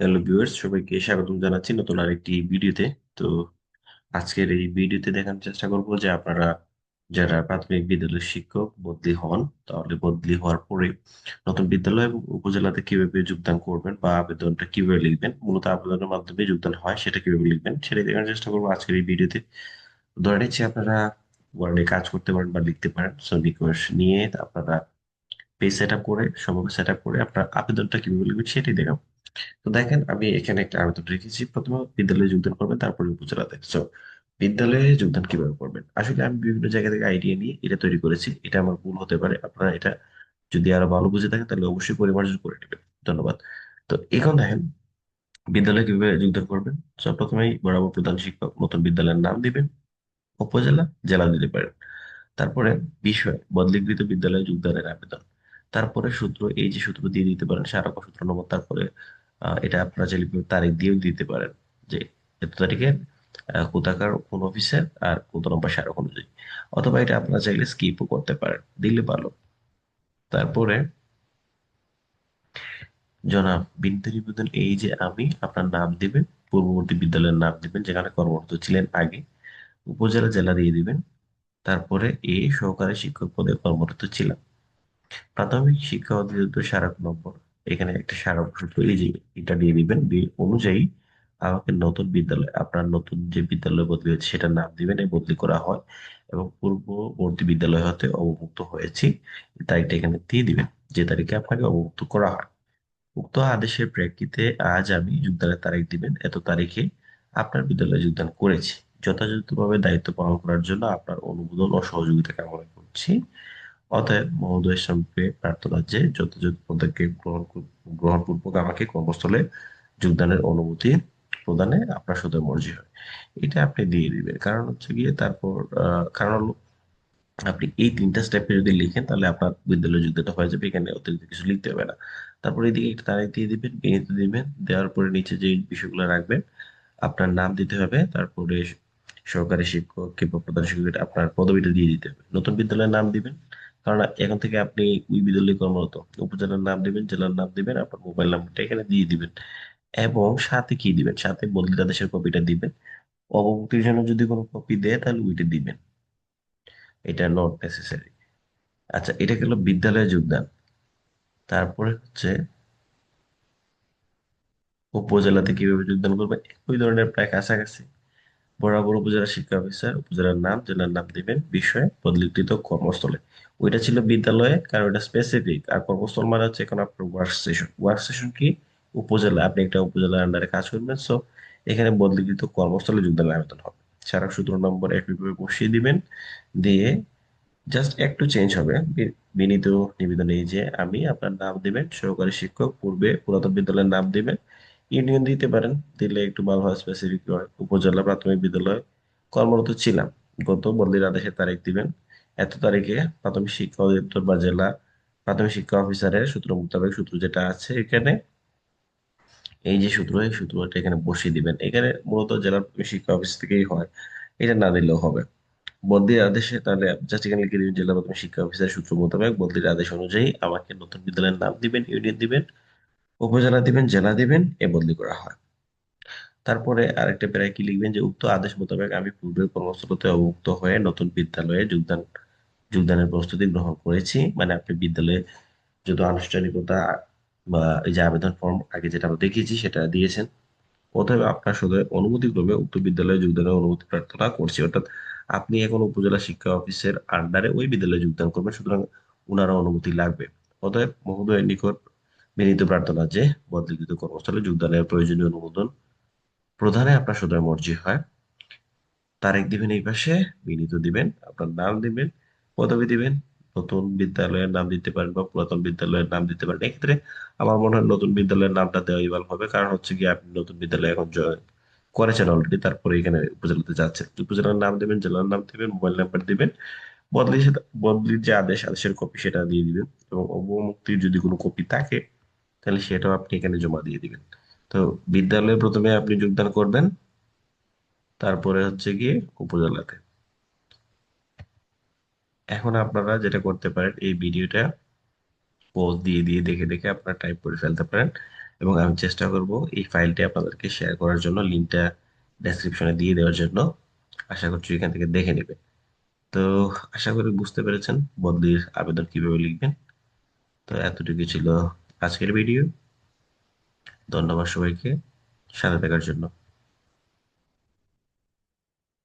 Hello viewers সবাইকে স্বাগতম জানাচ্ছি নতুন আরেকটি ভিডিওতে। তো আজকের এই ভিডিওতে দেখানোর চেষ্টা করব যে আপনারা যারা প্রাথমিক বিদ্যালয়ের শিক্ষক বদলি হন, তাহলে বদলি হওয়ার পরে নতুন বিদ্যালয় উপজেলাতে কীভাবে যোগদান করবেন বা আবেদনটা কীভাবে লিখবেন, মূলত আবেদনের মাধ্যমে যোগদান হয়, সেটা কীভাবে লিখবেন সেটা দেখানোর চেষ্টা করব আজকের এই ভিডিওতে। ধরে নিচ্ছি আপনারা ওয়ার্ডে কাজ করতে পারেন বা লিখতে পারেন সো নিকোষ নিয়ে আপনারা পেজ সেট আপ করে সবভাবে সেট আপ করে আপনার আবেদনটা কীভাবে লিখবেন সেটাই দেখাবো। তো দেখেন, আমি এখানে একটা আবেদন রেখেছি। প্রথমে বিদ্যালয়ে যোগদান করবেন, তারপরে উপজেলাতে। সো বিদ্যালয়ে যোগদান কীভাবে করবেন? আসলে আমি বিভিন্ন জায়গা থেকে আইডিয়া নিয়ে এটা তৈরি করেছি। এটা আমার ভুল হতে পারে। আপনারা এটা যদি আরও ভালো বুঝে থাকেন, তাহলে অবশ্যই পরিমার্জন করে নেবেন। ধন্যবাদ। তো এখন দেখেন, বিদ্যালয়ে কীভাবে যোগদান করবেন? সব প্রথমেই বরাবর প্রধান শিক্ষক নতুন বিদ্যালয়ের নাম দিবেন, উপজেলা, জেলা দিতে পারেন তারপরে বিষয়, বদলিকৃত বিদ্যালয়ে যোগদানের আবেদন। তারপরে সূত্র, এই যে সূত্র দিয়ে দিতে পারেন স্মারক সূত্র নম্বর, তারপরে এটা আপনারা চাইলে তারিখ দিয়েও দিতে পারেন যে এত তারিখে কোথাকার, কোন অফিসের আর কত নম্বর স্মারক অনুযায়ী। অথবা এটা আপনারা চাইলে স্কিপও করতে পারেন, দিলে ভালো। তারপরে জনাব বিনীত নিবেদন, এই যে আমি আপনার নাম দিবেন, পূর্ববর্তী বিদ্যালয়ের নাম দিবেন, যেখানে কর্মরত ছিলেন আগে, উপজেলা জেলা দিয়ে দিবেন, তারপরে এ সহকারী শিক্ষক পদে কর্মরত ছিলাম। প্রাথমিক শিক্ষা অধিদপ্তর স্মারক নম্বর এখানে একটা স্মারক সূত্র এই যে এটা দিয়ে দিবেন। দিয়ে অনুযায়ী আমাকে নতুন বিদ্যালয়, আপনার নতুন যে বিদ্যালয় বদলি হয়েছে সেটার নাম দিবেন, এই বদলি করা হয় এবং পূর্ববর্তী বিদ্যালয় হতে অবমুক্ত হয়েছি। তারিখটা এখানে দিয়ে দিবেন, যে তারিখে আপনাকে অবমুক্ত করা হয়। উক্ত আদেশের প্রেক্ষিতে আজ আমি যোগদানের তারিখ দিবেন। এত তারিখে আপনার বিদ্যালয়ে যোগদান করেছি। যথাযথভাবে দায়িত্ব পালন করার জন্য আপনার অনুমোদন ও সহযোগিতা কামনা করছি। অতএব মহোদয়ের সঙ্গে প্রার্থনা যে যথাযথ পদক্ষেপ গ্রহণ গ্রহণপূর্বক আমাকে কর্মস্থলে যোগদানের অনুমতি প্রদানে আপনার সাথে মর্জি হয়। এটা আপনি দিয়ে দিবেন। কারণ হচ্ছে গিয়ে তারপর কারণ আপনি এই তিনটা স্টেপে যদি লিখেন তাহলে আপনার বিদ্যালয় যোগ্যতা হয়ে যাবে। এখানে অতিরিক্ত কিছু লিখতে হবে না। তারপর এদিকে একটা তারিখ দিয়ে দিবেন বিনীত দিবেন, দেওয়ার পরে নিচে যে বিষয়গুলো রাখবেন, আপনার নাম দিতে হবে, তারপরে সহকারী শিক্ষক কিংবা প্রধান শিক্ষক আপনার পদবিটা দিয়ে দিতে হবে। নতুন বিদ্যালয়ের নাম দিবেন কারণ এখন থেকে আপনি ওই বিদ্যালয়ে কর্মরত উপজেলার নাম দিবেন, জেলার নাম দিবেন, আপনার মোবাইল নাম্বারটা এখানে দিয়ে দিবেন। এবং সাথে কি দিবেন? সাথে বদলিত আদেশের কপিটা দিবেন। অবমুক্তির জন্য যদি কোনো কপি দেয়, তাহলে ওইটা দিবেন। এটা নট নেসেসারি আচ্ছা এটা গেল বিদ্যালয়ে যোগদান। তারপরে হচ্ছে, উপজেলাতে কীভাবে যোগদান করবেন? ওই ধরনের প্রায় কাছাকাছি। বরাবর উপজেলা শিক্ষা অফিসার, উপজেলার নাম, জেলার নাম দিবেন, বিষয়ে বদলিকৃত কর্মস্থলে। ওইটা ছিল বিদ্যালয়ে, কারণ এটা স্পেসিফিক আর কর্মস্থল মানে হচ্ছে এখন আপনার ওয়ার্ক স্টেশন ওয়ার্ক স্টেশন কি? উপজেলা, আপনি একটা উপজেলার আন্ডারে কাজ করবেন সো এখানে বদলিকৃত কর্মস্থলে যোগদানের আবেদন হবে। সারা সূত্র নম্বর একইভাবে বসিয়ে দিবেন, দিয়ে জাস্ট একটু চেঞ্জ হবে। বিনীত নিবেদন এই যে আমি আপনার নাম দিবেন, সহকারী শিক্ষক, পূর্বে পুরাতন বিদ্যালয়ের নাম দিবেন। ইউনিয়ন দিতে পারেন, দিলে একটু ভালো হয় স্পেসিফিক উপজেলা প্রাথমিক বিদ্যালয় কর্মরত ছিলাম। গত বদলির আদেশের তারিখ দিবেন। এত তারিখে প্রাথমিক শিক্ষা অধিদপ্তর বা জেলা প্রাথমিক শিক্ষা অফিসারের সূত্র মোতাবেক সূত্র যেটা আছে এখানে, এই যে সূত্র, এই সূত্রটা এখানে বসিয়ে দিবেন। এখানে মূলত জেলা শিক্ষা অফিস থেকেই হয়। এটা না দিলেও হবে। বদলির আদেশে তাহলে জাস্ট এখানে লিখে দিবেন, জেলা প্রাথমিক শিক্ষা অফিসার সূত্র মোতাবেক বদলির আদেশ অনুযায়ী আমাকে নতুন বিদ্যালয়ের নাম দিবেন ইউনিয়ন দিবেন, উপজেলা দিবেন, জেলা দিবেন, এ বদলি করা হয়। তারপরে আরেকটা প্যারায় কি লিখবেন যে, উক্ত আদেশ মোতাবেক আমি পূর্বের কর্মস্থলতে অবমুক্ত হয়ে নতুন বিদ্যালয়ে যোগদান যোগদানের প্রস্তুতি গ্রহণ করেছি। মানে আপনি বিদ্যালয়ে যত আনুষ্ঠানিকতা বা এই যে আবেদন ফর্ম আগে যেটা আমরা দেখিয়েছি সেটা দিয়েছেন। অতএব আপনার সাথে অনুমতি ক্রমে উক্ত বিদ্যালয়ে যোগদানের অনুমতি প্রার্থনা করছি। অর্থাৎ আপনি এখন উপজেলা শিক্ষা অফিসের আন্ডারে ওই বিদ্যালয়ে যোগদান করবেন, সুতরাং উনার অনুমতি লাগবে। অতএব মহোদয়ের নিকট বিনীত প্রার্থনা যে বদলিকৃত কর্মস্থলে যোগদানের প্রয়োজনীয় অনুমোদন প্রধানে আপনার সদয় মর্জি হয়। তারিখ দিবেন এই পাশে, বিনীত দিবেন, আপনার নাম দিবেন পদবি দিবেন, নতুন বিদ্যালয়ের নাম দিতে পারেন বা পুরাতন বিদ্যালয়ের নাম দিতে পারেন। এক্ষেত্রে আমার মনে হয় নতুন বিদ্যালয়ের নামটা দেওয়াই ভালো হবে, কারণ হচ্ছে কি আপনি নতুন বিদ্যালয়ে এখন জয়েন করেছেন অলরেডি তারপরে এখানে উপজেলাতে যাচ্ছেন। উপজেলার নাম দিবেন, জেলার নাম দিবেন, মোবাইল নাম্বার দিবেন, বদলি বদলির যে আদেশ, আদেশের কপি সেটা দিয়ে দিবেন। এবং অবমুক্তির যদি কোনো কপি থাকে, তাহলে সেটাও আপনি এখানে জমা দিয়ে দিবেন। তো বিদ্যালয়ে প্রথমে আপনি যোগদান করবেন, তারপরে হচ্ছে গিয়ে উপজেলাতে। এখন আপনারা যেটা করতে পারেন, এই ভিডিওটা পোজ দিয়ে দিয়ে দেখে দেখে আপনারা টাইপ করে ফেলতে পারেন। এবং আমি চেষ্টা করব এই ফাইলটি আপনাদেরকে শেয়ার করার জন্য লিঙ্কটা ডেসক্রিপশনে দিয়ে দেওয়ার জন্য। আশা করছি এখান থেকে দেখে নেবেন। তো আশা করি বুঝতে পেরেছেন বদলির আবেদন কীভাবে লিখবেন। তো এতটুকু ছিল আজকের ভিডিও। ধন্যবাদ সবাইকে। সাথে থাকার জন্য।